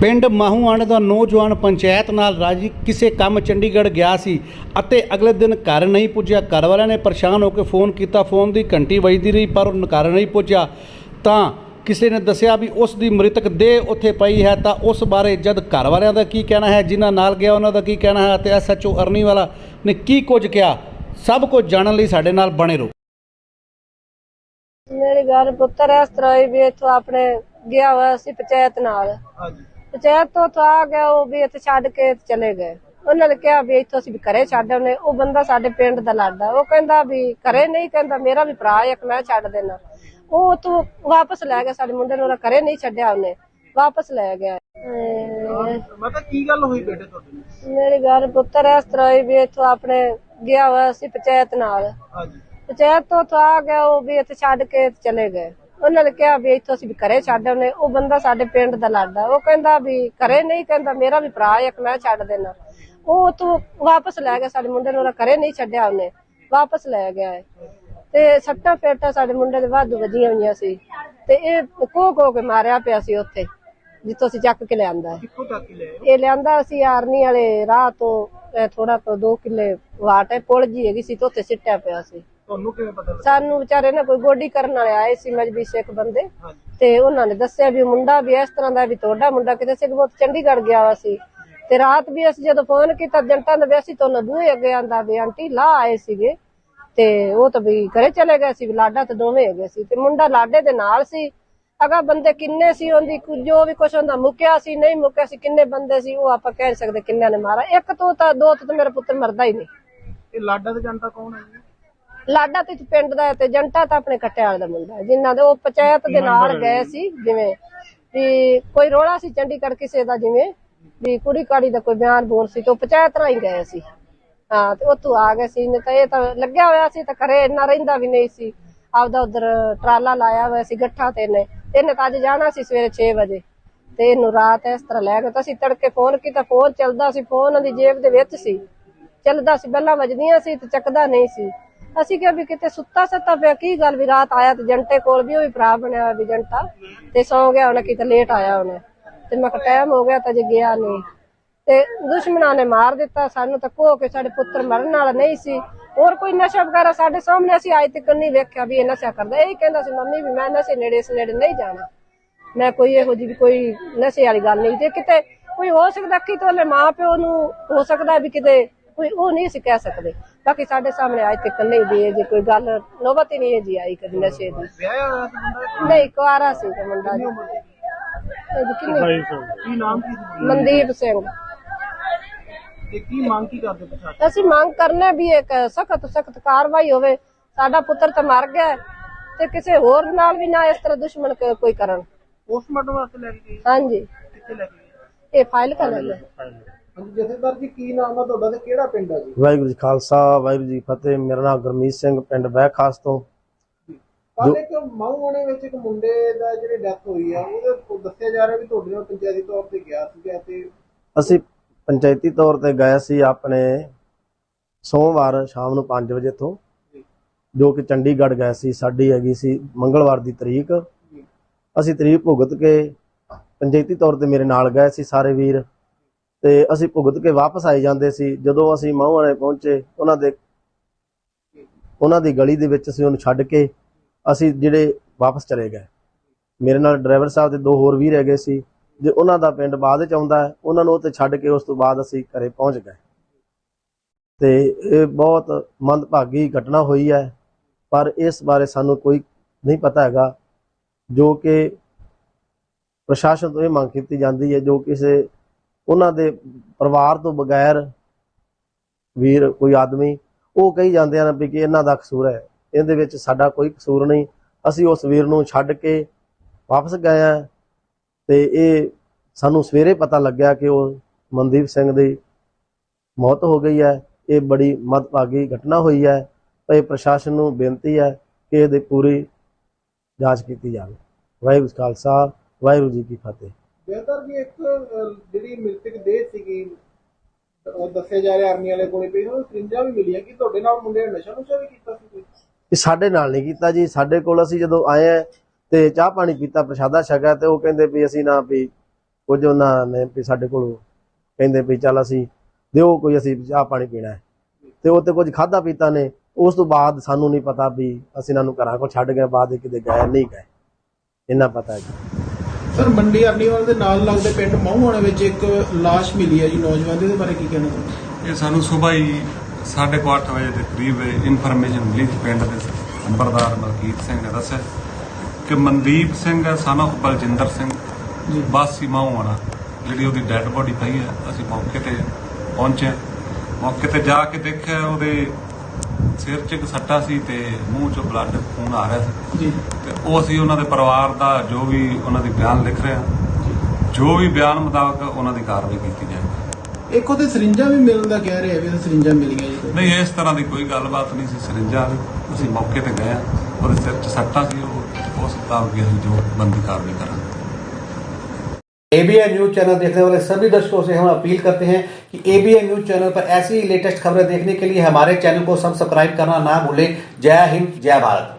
ਪਿੰਡ ਮਾਹੂਆਣ ਦਾ ਨੌਜਵਾਨ ਪੰਚਾਇਤ ਨਾਲ ਰਾਜੀ ਕਿਸੇ ਕੰਮ ਚੰਡੀਗੜ੍ਹ ਗਿਆ ਸੀ ਅਤੇ ਅਗਲੇ ਦਿਨ ਘਰ ਨਹੀਂ ਪੁੱਜਿਆ। ਘਰ ਵਾਲਿਆਂ ਨੇ ਪਰੇਸ਼ਾਨ ਹੋ ਕੇ ਫੋਨ ਕੀਤਾ। ਫੋਨ ਦੀ ਘੰਟੀ ਵੱਜਦੀ ਰਹੀ ਪਰ ਉਹ ਘਰ ਨਹੀਂ ਪੁੱਜਿਆ। ਤਾਂ ਕਿਸੇ ਨੇ ਦੱਸਿਆ ਵੀ ਉਸ ਦੀ ਮ੍ਰਿਤਕ ਦੇਹ ਉੱਥੇ ਪਈ ਹੈ। ਤਾਂ ਉਸ ਬਾਰੇ ਜਦ ਘਰ ਵਾਲਿਆਂ ਦਾ ਕੀ ਕਹਿਣਾ ਹੈ ਜਿਨ੍ਹਾਂ ਨਾਲ ਗਿਆ ਉਹਨਾਂ ਦਾ ਕੀ ਕਹਿਣਾ ਹੈ ਤੇ ਐਸਐਚਓ ਅਰਨੀ ਵਾਲਾ ਨੇ ਕੀ ਕੁਝ ਕਿਹਾ ਸਭ ਕੁਝ ਜਾਣਨ ਲਈ ਸਾਡੇ ਨਾਲ ਬਣੇ ਰਹੋ। ਮੇਰੇ ਘਰ ਪੁੱਤਰ ਇਸ ਤਰ੍ਹਾਂ ਹੀ ਵੀ ਇੱਥੋਂ ਆਪਣੇ ਗਿਆ ਹੋਇਆ ਸੀ ਪੰਚਾਇਤ ਨਾਲ। ਹਾਂਜੀ। ਪੰਚਾਇਤ ਤੋਂ ਉੱਥੋਂ ਆ ਗਿਆ ਉਹ ਵੀ ਇੱਥੇ ਛੱਡ ਕੇ ਚਲੇ ਗਏ। ਉਹਨਾਂ ਨੇ ਕਿਹਾ ਵੀ ਇੱਥੋਂ ਅਸੀਂ ਵੀ ਘਰੇ ਛੱਡ ਆਉਨੇ ਉਹ ਬੰਦਾ ਸਾਡੇ ਪਿੰਡ ਦਾ ਲਾਡਾ ਉਹ ਕਹਿੰਦਾ ਵੀ ਘਰੇ ਨਹੀਂ ਕਹਿੰਦਾ ਮੇਰਾ ਵੀ ਭਰਾ ਇੱਕ ਮੈਂ ਛੱਡ ਦੇਣਾ। ਉਹ ਤੂੰ ਵਾਪਸ ਲੈ ਗਿਆ ਸਾਡੇ ਮੁੰਡੇ ਨੂੰ ਉਹਨੇ ਘਰੇ ਨਹੀਂ ਛੱਡਿਆ ਉਹਨੇ। ਵਾਪਸ ਲੈ ਗਿਆ। ਮਤਲਬ ਕੀ ਗੱਲ ਹੋਈ ਬੇਟੇ ਤੁਹਾਡੇ? ਮੇਰੇ ਘਰ ਪੁੱਤਰ ਇਸ ਤਰ੍ਹਾਂ ਹੀ ਵੀ ਇੱਥੋਂ ਆਪਣੇ ਗਿਆ ਹੋਇਆ ਸੀ ਪੰਚਾਇਤ ਨਾਲ। ਹਾਂਜੀ। ਪੰਚਾਇਤ ਤੋਂ ਉੱਥੋਂ ਆ ਗਿਆ ਉਹ ਵੀ ਇੱਥੇ ਛੱਡ ਕੇ ਚਲੇ ਗਏ। ਉਹਨਾਂ ਨੇ ਕਿਹਾ ਵੀ ਇੱਥੋਂ ਅਸੀਂ ਵੀ ਘਰੇ ਛੱਡ ਆਉਨੇ ਉਹ ਬੰਦਾ ਸਾਡੇ ਪਿੰਡ ਦਾ ਲਾਡਾ ਉਹ ਕਹਿੰਦਾ ਵੀ ਘਰੇ ਨਹੀਂ ਕਹਿੰਦਾ ਮੇਰਾ ਵੀ ਭਰਾ ਇੱਕ ਮੈਂ ਛੱਡ ਦੇਣਾ। ਉਹ ਤੂੰ ਵਾਪਸ ਲੈ ਗਿਆ ਸਾਡੇ ਮੁੰਡੇ ਨੂੰ ਉਹਨੇ ਘਰੇ ਨਹੀਂ ਛੱਡਿਆ ਉਹਨੇ। ਵਾਪਸ ਲੈ ਗਿਆ ਤੇ ਸੱਟਾਂ ਫੇਟਾਂ ਸਾਡੇ ਮੁੰਡੇ ਦੇ ਵਾਧੂ ਵੱਜੀਆਂ ਹੋਈਆਂ ਸੀ। ਤੇ ਇਹ ਕੋ ਕੋ ਕੇ ਮਾਰਿਆ ਪਿਆ ਸੀ ਉੱਥੇ ਜਿੱਥੋਂ ਅਸੀਂ ਚੱਕ ਕੇ ਲਿਆਂਦਾ। ਕਿੱਥੋਂ ਚੱਕ ਹੋ? ਇਹ ਲਿਆਂਦਾ ਸੀ ਆਰਨੀ ਵਾਲੇ ਰਾਹ ਤੋਂ ਥੋੜਾ ਤੋਂ 2 ਕਿੱਲੇ ਵਾਟ ਹੈ ਪੁਲ ਜੀ ਹੈਗੀ ਸੀ ਤੇ ਉੱਥੇ ਸਿੱਟਿਆ ਪਿਆ ਸੀ। ਤੁਹਾਨੂੰ ਕਿਵੇਂ ਪਤਾ ਲੱਗਾ? ਸਾਨੂੰ ਵਿਚਾਰੇ ਨਾ ਕੋਈ ਗੋਡੀ ਕਰਨ ਵਾਲੇ ਆਏ ਸੀ ਮਜਬੀ ਸਿੱਖ ਬੰਦੇ। ਤੇ ਉਹਨਾਂ ਨੇ ਦੱਸਿਆ ਵੀ ਮੁੰਡਾ ਵੀ ਇਸ ਤਰ੍ਹਾਂ ਦਾ ਵੀ ਤੁਹਾਡਾ ਮੁੰਡਾ ਕਿਤੇ ਸਿੱਖ ਬਹੁਤ ਚੰਡੀਗੜ੍ਹ ਗਿਆ ਵਾ ਸੀ। ਤੇ ਰਾਤ ਵੀ ਅਸੀਂ ਜਦੋਂ ਫੋਨ ਕੀਤਾ ਜੰਟਾਂ ਦੇ ਵਿਆਸੀ ਤੋਂ ਨਬੂਏ ਅੱਗੇ ਆਂਦਾ ਵੀ ਆਂਟੀ ਲਾ ਆਏ ਸੀਗੇ। ਤੇ ਉਹ ਤਾਂ ਵੀ ਘਰੇ ਚਲੇ ਗਏ ਸੀ ਲਾਡਾ ਤੇ ਦੋਵੇਂ ਹੈਗੇ ਸੀ। ਤੇ ਮੁੰਡਾ ਲਾਡੇ ਦੇ ਨਾਲ ਸੀ। ਅਗਾ ਬੰਦੇ ਕਿੰਨੇ ਸੀ ਉਹਦੀ ਜੋ ਵੀ ਕੁਛ ਹੁੰਦਾ ਮੁੱਕਿਆ ਸੀ ਨਹੀਂ ਮੁੱਕਿਆ ਸੀ ਕਿੰਨੇ ਬੰਦੇ ਸੀ ਉਹ ਆਪਾਂ ਕਹਿ ਸਕਦੇ ਕਿੰਨਿਆਂ ਨੇ ਮਾਰਾ ਇੱਕ ਤੋਂ ਤਾਂ ਦੋ ਤੋਂ ਤਾਂ ਮੇਰਾ ਪੁੱਤਰ ਮਰਦਾ ਹੀ ਨਹੀਂ। ਇਹ ਲਾਡਾ ਦੇ ਜਨਤਾ ਕੌਣ ਹੈ ਲਾਡਾ ਤੇ ਪਿੰਡ ਦਾ ਤੇ ਜੰਟਾ ਤਾਂ ਆਪਣੇ ਕਟਿਆਲ ਦਾ ਮੁੰਡਾ ਜਿਨ੍ਹਾਂ ਦੇ ਉਹ ਪੰਚਾਇਤ ਦੇ ਨਾਲ ਗਏ ਸੀ ਜਿਵੇਂ ਵੀ ਕੋਈ ਰੋਲਾ ਸੀ ਚੰਡੀਗੜ੍ਹ ਕਿਸੇ ਦਾ ਜਿਵੇਂ ਵੀ ਕੁੜੀ ਕਾੜੀ ਦਾ ਕੋਈ ਬਿਆਨ ਬੋਲ ਸੀ ਤੇ ਉਹ ਪੰਚਾਇਤ ਰਾਹੀਂ ਗਏ ਸੀ। ਹਾਂ ਤੇ ਉੱਥੋਂ ਆ ਗਏ ਸੀ। ਨਹੀਂ ਤਾਂ ਇਹ ਤਾਂ ਲੱਗਿਆ ਹੋਇਆ ਸੀ ਤਾਂ ਘਰੇ ਇੰਨਾ ਰਹਿੰਦਾ ਵੀ ਨਹੀਂ ਸੀ। ਆਪਦਾ ਉਧਰ ਟਰਾਲਾ ਲਾਇਆ ਹੋਇਆ ਸੀ ਗੱਠਾ ਤੇ ਨੇ ਇਹਨੇ ਤਾਂ ਅੱਜ ਜਾਣਾ ਸੀ ਸਵੇਰੇ 6 ਵਜੇ। ਤੇ ਇਹਨੂੰ ਰਾਤ ਇਸ ਤਰ੍ਹਾਂ ਲੈ ਕੇ ਤਾਂ ਅਸੀਂ ਤੜਕੇ ਫੋਨ ਕੀਤਾ ਫੋਨ ਚੱਲਦਾ ਸੀ ਫੋਨ ਉਹਦੀ ਜੇਬ ਦੇ ਵਿੱਚ ਸੀ। ਚੱਲਦਾ ਸੀ ਬੱਲਾਂ ਵੱਜਦੀਆਂ ਸੀ ਤੇ ਚੱਕਦਾ ਨਹੀਂ ਸੀ। ਅਸੀਂ ਕਿਹਾ ਵੀ ਕਿਤੇ ਸੁੱਤਾ ਸੱਤਾ ਪਿਆ, ਕੀ ਗੱਲ ਵੀ ਰਾਤ ਆਇਆ ਤੇ ਜੰਟੇ ਕੋਲ ਵੀ ਉਹ ਵੀ ਭਰਾ ਬਣਿਆ ਹੋਇਆ ਵੀ ਜੰਟਾ ਤੇ ਸੌ ਗਿਆ ਉਹਨੇ, ਕਿਤੇ ਲੇਟ ਆਇਆ ਉਹਨੇ। ਤੇ ਮੈਂ ਟਾਈਮ ਹੋ ਗਿਆ ਤਾਂ ਜੇ ਗਿਆ ਨਹੀਂ। ਤੇ ਦੁਸ਼ਮਣਾਂ ਨੇ ਮਾਰ ਦਿੱਤਾ ਸਾਨੂੰ ਤਾਂ ਕੋ ਕੇ ਸਾਡੇ ਪੁੱਤਰ ਮਰਨ ਵਾਲਾ ਨਹੀਂ ਸੀ। ਹੋਰ ਕੋਈ ਨਸ਼ਾ ਵਗੈਰਾ ਸਾਡੇ ਸਾਹਮਣੇ ਅਸੀਂ ਅੱਜ ਤੱਕ ਨਹੀਂ ਵੇਖਿਆ ਵੀ ਇਹ ਨਸ਼ਾ ਕਰਦਾ। ਇਹ ਕਹਿੰਦਾ ਸੀ, ਮੰਮੀ ਵੀ ਮੈਂ ਨਸ਼ੇ ਨੇੜੇ ਇਸ ਨੇੜੇ ਨਹੀਂ ਜਾਣਾ। ਮੈਂ ਕੋਈ ਇਹੋ ਜਿਹੀ ਕੋਈ ਨਸ਼ੇ ਵਾਲੀ ਗੱਲ ਨਹੀਂ। ਤੇ ਕਿਤੇ ਕੋਈ ਹੋ ਸਕਦਾ ਕਿ ਤੋਲੇ ਮਾਂ ਪਿਓ ਨੂੰ ਹੋ ਸਕਦਾ ਵੀ ਕਿਤੇ ਕੋਈ ਉਹ ਨਹੀਂ ਸੀ ਕਹਿ ਸਕਦੇ। ਬਾਕੀ ਸਾਡੇ ਸਾਹਮਣੇ ਅੱਜ ਤੱਕ ਨਹੀਂ ਵੀ ਇਹ ਜੀ ਕੋਈ ਗੱਲ ਨੋਬਤ ਹੀ ਨਹੀਂ ਜੀ ਆਈ ਕਦੀ ਨਸ਼ੇ ਦੀ। ਵਿਆਹਿਆ ਹੋਇਆ ਸੀ ਮੁੰਡਾ ਨਹੀਂ ਕੁਆਰਾ ਸੀ ਤੇ ਮੁੰਡਾ ਜੀ। ਇਹਦੀ ਕਿੰਨੀ ਕੀ ਨਾਮ ਕੀ ਸੀ? ਮਨਦੀਪ ਸਿੰਘ। ਤੇ ਕੀ ਮੰਗ ਕੀ ਕਰਦੇ ਅਸੀਂ ਮੰਗ ਕਰਨੇ ਵੀ ਇੱਕ ਸਖਤ ਸਖਤ ਕਾਰਵਾਈ ਹੋਵੇ ਸਾਡਾ ਪੁੱਤਰ ਤਾਂ ਮਰ ਗਿਆ ਹੈ, ਤੇ ਕਿਸੇ ਹੋਰ ਨਾਲ ਵੀ ਨਾ ਇਸ ਤਰ੍ਹਾਂ ਦੁਸ਼ਮਣ ਕ- ਕੋਈ ਕਰਨ। ਪੋਸਟਮਾਰਟਮ ਵਾਸਤੇ ਲੈ ਕੇ ਹਾਂਜੀ। ਕਿੱਥੇ ਲੈ ਕੇ ਇਹ ਫਾਈਲ ਕਰ ਲੈ ਹਾਂਜੀ ਜਥੇਦਾਰ ਜੀ ਕੀ ਨਾਮ ਆ ਤੁਹਾਡਾ ਤੇ ਕਿਹੜਾ ਪਿੰਡ ਆ ਜੀ? ਵਾਹਿਗੁਰੂ ਜੀ ਖਾਲਸਾ ਵਾਹਿਗੁਰੂ ਜੀ ਫਤਿਹ। ਮੇਰਾ ਨਾਮ ਗੁਰਮੀਤ ਸਿੰਘ ਪਿੰਡ ਬਹਿ ਖਾਸ ਤੋਂ। ਕੱਲ ਇੱਕ ਮਾਹੂਆਣੇ ਵਿੱਚ ਇੱਕ ਮੁੰਡੇ ਦਾ ਜਿਹੜੀ ਡੈਥ ਹੋਈ ਆ ਉਹਦੇ ਦੱਸਿਆ ਜਾ ਰਿਹਾ ਵੀ ਤੁਹਾਡੇ ਨਾਲ ਪੰਚਾਇਤੀ ਤੌਰ ਤੇ ਗਿਆ ਸੀਗਾ ਤੇ ਅਸੀਂ ਪੰਚਾਇਤੀ ਤੌਰ ਤੇ ਗਏ ਸੀ ਆਪਣੇ ਸੋਮਵਾਰ ਸ਼ਾਮ ਨੂੰ 5 ਵਜੇ ਤੋਂ ਜੋ। ਕਿ ਚੰਡੀਗੜ੍ਹ ਗਏ ਸੀ ਸਾਡੀ ਹੈਗੀ ਸੀ ਮੰਗਲਵਾਰ ਦੀ ਤਰੀਕ। ਅਸੀਂ ਤਰੀਕ ਭੁਗਤ ਕੇ ਪੰਚਾਇਤੀ ਤੌਰ ਤੇ ਮੇਰੇ ਨਾਲ ਗਏ ਸੀ ਸਾਰੇ ਵੀਰ। ਤੇ ਅਸੀਂ ਭੁਗਤ ਕੇ ਵਾਪਸ ਆਏ ਜਾਂਦੇ ਸੀ। ਜਦੋਂ ਅਸੀਂ ਮਾਹੂਆਣੇ ਪਹੁੰਚੇ, ਉਹਨਾਂ ਦੇ ਉਹਨਾਂ ਦੀ ਗਲੀ ਦੇ ਵਿੱਚ ਅਸੀਂ ਉਹਨੂੰ ਛੱਡ ਕੇ ਅਸੀਂ ਜਿਹੜੇ ਵਾਪਸ ਚਲੇ ਗਏ। ਮੇਰੇ ਨਾਲ ਡਰਾਈਵਰ ਸਾਹਿਬ ਤੇ ਦੋ ਹੋਰ ਵੀ ਰਹਿ ਗਏ ਸੀ। ਜੇ ਉਹਨਾਂ ਦਾ ਪਿੰਡ ਬਾਅਦ ਚ ਆਉਂਦਾ ਹੈ, ਉਹਨਾਂ ਨੂੰ ਉੱਥੇ ਛੱਡ ਕੇ ਉਸ ਤੋਂ ਬਾਅਦ ਅਸੀਂ ਘਰੇ ਪਹੁੰਚ ਗਏ। ਤੇ ਇਹ ਬਹੁਤ ਮੰਦਭਾਗੀ ਘਟਨਾ ਹੋਈ ਹੈ। ਪਰ ਇਸ ਬਾਰੇ ਸਾਨੂੰ ਕੋਈ ਨਹੀਂ ਪਤਾ ਹੈਗਾ। ਜੋ ਕਿ ਪ੍ਰਸ਼ਾਸਨ ਤੋਂ ਇਹ ਮੰਗ ਕੀਤੀ ਜਾਂਦੀ ਹੈ, ਜੋ ਕਿਸੇ ਉਹਨਾਂ ਦੇ ਪਰਿਵਾਰ ਤੋਂ ਬਗੈਰ ਵੀਰ ਕੋਈ ਆਦਮੀ, ਉਹ ਕਹੀ ਜਾਂਦੇ ਹਨ ਵੀ ਕਿ ਇਹਨਾਂ ਦਾ ਕਸੂਰ ਹੈ। ਇਹਦੇ ਵਿੱਚ ਸਾਡਾ ਕੋਈ ਕਸੂਰ ਨਹੀਂ। ਅਸੀਂ ਉਸ ਵੀਰ ਨੂੰ ਛੱਡ ਕੇ ਵਾਪਸ ਗਏ ਆ ਤੇ ਇਹ ਸਾਨੂੰ ਸਵੇਰੇ ਪਤਾ ਲੱਗਿਆ ਕਿ ਉਹ ਮਨਦੀਪ ਸਿੰਘ ਦੀ ਮੌਤ ਹੋ ਗਈ ਹੈ। ਇਹ ਬੜੀ ਮਦਭਾਗੀ ਘਟਨਾ ਹੋਈ ਹੈ। ਤੇ ਪ੍ਰਸ਼ਾਸਨ ਨੂੰ ਬੇਨਤੀ ਹੈ ਕਿ ਇਹਦੀ ਪੂਰੀ ਜਾਂਚ ਕੀਤੀ ਜਾਵੇ। ਵਾਹਿਗੁਰੂ ਖਾਲਸਾ, ਵਾਹਿਗੁਰੂ ਜੀ ਕੀ ਫਤਿਹ। ਜਥੇਦਾਰ ਜੀ ਇੱਕ ਜਿਹੜੀ ਮ੍ਰਿਤਕ ਦੇਹ ਸੀਗੀ ਦੱਸਿਆ ਜਾ ਰਿਹਾ ਆਰਮੀ ਵਾਲੇ ਕੋਲੇ ਪਈ ਉਹ ਸਰਿੰਜਾਂ ਵੀ ਮਿਲੀਆਂ ਕਿ ਤੁਹਾਡੇ ਨਾਲ ਮੁੰਡੇ ਨੇ ਨਸ਼ਾ ਨੁਸ਼ਾ ਵੀ ਕੀਤਾ ਸੀ ਕੋਈ? ਇਹ ਸਾਡੇ ਨਾਲ ਨਹੀਂ ਕੀਤਾ ਜੀ। ਸਾਡੇ ਕੋਲ ਅਸੀਂ ਜਦੋਂ ਆਏ ਆ ਤੇ ਚਾਹ ਪਾਣੀ ਪੀਤਾ, ਪ੍ਰਸ਼ਾਦਾ ਛਕਿਆ ਤੇ ਉਹ ਕਹਿੰਦੇ ਵੀ ਅਸੀਂ ਨਾ ਵੀ ਕੁਝ ਉਹਨਾਂ ਨੇ ਵੀ ਸਾਡੇ ਕੋਲ ਕਹਿੰਦੇ ਵੀ ਚੱਲ ਅਸੀਂ ਦਿਓ ਕੋਈ, ਅਸੀਂ ਚਾਹ ਪਾਣੀ ਪੀਣਾ ਹੈ। ਤੇ ਉਹ ਤੇ ਕੁਝ ਖਾਦਾ ਪੀਤਾ ਨੇ। ਉਸ ਤੋਂ ਬਾਅਦ ਸਾਨੂੰ ਨਹੀਂ ਪਤਾ ਵੀ ਅਸੀਂ ਇਹਨਾਂ ਨੂੰ ਘਰਾਂ ਕੋਲ ਛੱਡ ਗਏ, ਬਾਅਦ ਕਿਤੇ ਗਏ, ਨਹੀਂ ਗਏ। ਇੰਨਾ ਪਤਾ ਜੀ। ਸਰ ਮੰਡੀ ਅਰਨੀਵਾਲ ਦੇ ਨਾਲ ਲੱਗਦੇ ਪਿੰਡ ਮਹੂਆਣੇ ਵਿੱਚ ਇੱਕ ਲਾਸ਼ ਮਿਲੀ ਹੈ ਜੀ ਨੌਜਵਾਨ ਦੀ ਬਾਰੇ ਕੀ ਕਹਿਣਾ ਚਾਹੁੰਦੇ ਇਹ ਸਾਨੂੰ ਸਵੇਰ ਹੀ 8:30 ਵਜੇ ਦੇ ਕਰੀਬ ਇਨਫੋਰਮੇਸ਼ਨ ਮਿਲੀ ਸੀ ਪਿੰਡ ਦੇ ਨੰਬਰਦਾਰ ਮਲਕੀਤ ਸਿੰਘ ਨੇ ਦੱਸਿਆ ਕਿ ਮਨਦੀਪ ਸਿੰਘ son of ਬਲਜਿੰਦਰ ਸਿੰਘ ਵਾਸੀ ਮਾਹੂਆਣਾ। ਜਿਹੜੀ ਉਹਦੀ ਡੈੱਡ ਬੋਡੀ ਪਈ ਹੈ ਅਸੀਂ ਮੌਕੇ ਤੇ ਪਹੁੰਚੇ। ਮੌਕੇ ਤੇ ਜਾ ਕੇ ਦੇਖਿਆ ਉਹਦੇ ਸਿਰ 'ਚ ਇੱਕ ਸੱਟਾ ਸੀ ਤੇ ਮੂੰਹ 'ਚੋਂ ਬਲੱਡ ਖੂਨ ਆ ਰਿਹਾ ਸੀ। ਜੀ। ਤੇ ਉਹ ਅਸੀਂ ਉਹਨਾਂ ਦੇ ਪਰਿਵਾਰ ਦਾ ਜੋ ਵੀ ਉਹਨਾਂ ਦੀ ਬਿਆਨ ਲਿਖ ਰਹੇ ਹਾਂ ਜੋ ਵੀ ਬਿਆਨ ਮੁਤਾਬਕ ਉਹਨਾਂ ਦੀ ਕਾਰਵਾਈ ਕੀਤੀ ਜਾਏਗੀ ਇੱਕ ਉਹਦੇ ਸਰਿੰਜਾਂ ਵੀ ਮਿਲਣ ਦਾ ਕਹਿ ਰਹੇ ਆ ਵੀ ਉਹਦੇ ਸਰਿੰਜਾਂ ਮਿਲੀਆਂ ਜੀ ਨਹੀਂ ਇਸ ਤਰ੍ਹਾਂ ਦੀ ਕੋਈ ਗੱਲਬਾਤ ਨਹੀਂ ਸੀ ਸਰਿੰਜਾਂ ਦੀ ਅਸੀਂ ਮੌਕੇ ਤੇ ਗਏ ਹਾਂ ਉਹਦੇ ਸਿਰ 'ਚ ਸੱਟਾਂ ਸੀ ਉਹ ਉਸ ਮੁਤਾਬਕ ਹੀ ਅਸੀਂ ਜੋ ਬੰਦੀ ਕਾਰਵਾਈ ਕਰਾਂਗੇ एबीएन न्यूज चैनल देखने वाले सभी दर्शकों से हम अपील करते हैं कि एबीएन न्यूज चैनल पर ऐसी ही लेटेस्ट खबरें देखने के लिए हमारे चैनल को सब्सक्राइब करना ना भूलें जय हिंद जय भारत